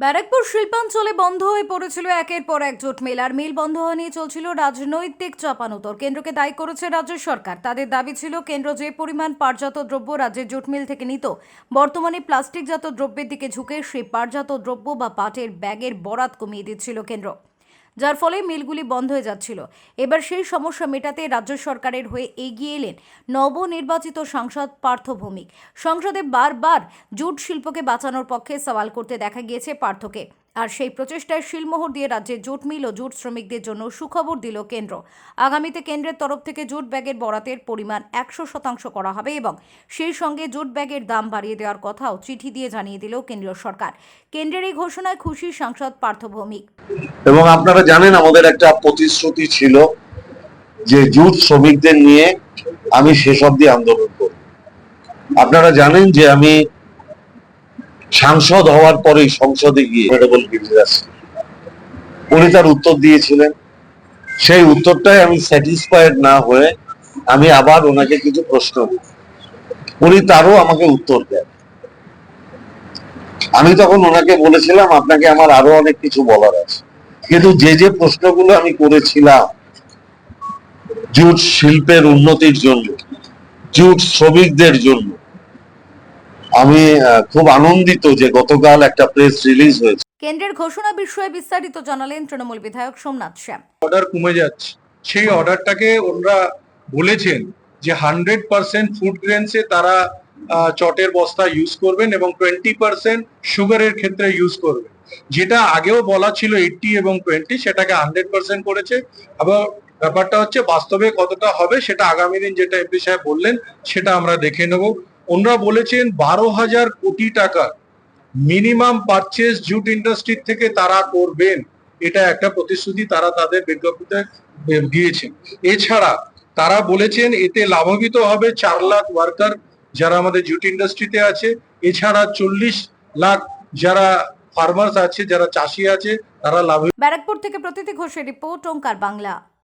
ব্যারাকপুর শিল্পাঞ্চলে বন্ধ হয়ে পড়েছিল একের পর এক জোট মেল। আর মিল বন্ধ হওয়া নিয়ে চলছিল রাজনৈতিক চাপানোতর। কেন্দ্রকে দায়ী করেছে রাজ্য সরকার। তাদের দাবি ছিল, কেন্দ্র যে পরিমাণ পাটজাত দ্রব্য রাজ্যের জোট মিল থেকে নিত, বর্তমানে প্লাস্টিকজাত দ্রব্যের দিকে ঝুঁকে সেই পাটজাত দ্রব্য বা পাটের ব্যাগের বরাত কমিয়ে দিচ্ছিল কেন্দ্র। যার ফলে মিলগুলি বন্ধ হয়ে যাচ্ছিল। এবার সেই সমস্যা মেটাতে রাজ্য সরকারের হয়ে এগিয়ে এলেন নবনির্বাচিত সাংসদ পার্থ ভৌমিক। সংসদে বারবার জুট শিল্পকে বাঁচানোর পক্ষে সওয়াল করতে দেখা গিয়েছে পার্থকে। আর সেই প্রচেষ্টায় শিলমোহর দিয়ে রাজ্যে জুট মিল ও জুট শ্রমিকদের জন্য সুখবর দিল কেন্দ্র। আগামীতে কেন্দ্রের তরফ থেকে জুট ব্যাগের বরাতের পরিমাণ একশো শতাংশ করা হবে এবং সেই সঙ্গে জুট ব্যাগের দাম বাড়িয়ে দেওয়ার কথাও চিঠি দিয়ে জানিয়ে দিল কেন্দ্রীয় সরকার। কেন্দ্রের এই ঘোষণায় খুশি সাংসদ পার্থ ভৌমিক। এবং আপনারা জানেন, আমাদের একটা প্রতিশ্রুতি ছিল যে জুট শ্রমিকদের নিয়ে আমি সেসব দিয়ে আন্দোলন করব। আপনারা জানেন যে আমি সাংসদ হওয়ার পরেই সংসদে গিয়ে উনি তার উত্তর দিয়েছিলেন। সেই উত্তরটাই আমি স্যাটিসফাইড না হয়ে আমি আবার ওনাকে কিছু প্রশ্ন উনি তারও আমাকে উত্তর দেন। আমি তখন ওনাকে বলেছিলাম, আপনাকে আমার আরও অনেক কিছু বলার আছে। কিন্তু যে যে প্রশ্নগুলো আমি করেছিলাম, জুট শিল্পের উন্নতির জন্য, জুট শ্রমিকদের জন্য আমি খুব আনন্দিত যে গতকাল একটা প্রেস রিলিজ হয়েছে। কেন্দ্রের ঘোষণা বিষয়ে বিস্তারিত জানালেন তৃণমূল বিধায়ক সোমনাথ শ্যাম। অর্ডার কমে যাচ্ছে। সেই অর্ডারটাকে ওনারা বলেছেন যে হান্ড্রেড পার্সেন্ট ফুড গ্রেনসে তারা চটের বস্তা ইউজ করবেন এবং টোয়েন্টি পার্সেন্ট সুগারের ক্ষেত্রে ইউজ করবেন। যেটা আগেও বলা ছিল এইটটি এবং টোয়েন্টি সেটাকে হান্ড্রেড পার্সেন্ট করেছে। আবার ব্যাপারটা হচ্ছে বাস্তবে কতটা হবে সেটা আগামী দিন যেটা এমপি সাহেব বললেন সেটা আমরা দেখে নেব। ওনারা বলেছেন বারো হাজার কোটি টাকা মিনিমাম পারচেস জুট ইন্ডাস্ট্রি থেকে তারা করবেন। এটা একটা প্রতিশ্রুতি তারা তাদের বিজ্ঞপ্তিতে দিয়েছেন। এছাড়া তারা বলেছেন এতে লাভবিত হবে চার লাখ ওয়ার্কার যারা আমাদের জুট ইন্ডাস্ট্রিতে আছে। এছাড়া চল্লিশ লাখ যারা ফার্মার্স আছে, যারা চাষি আছে, তারা লাভ ব্যারাকপুর থেকে প্রতীতি ঘোষের রিপোর্ট, ওঙ্কার বাংলা।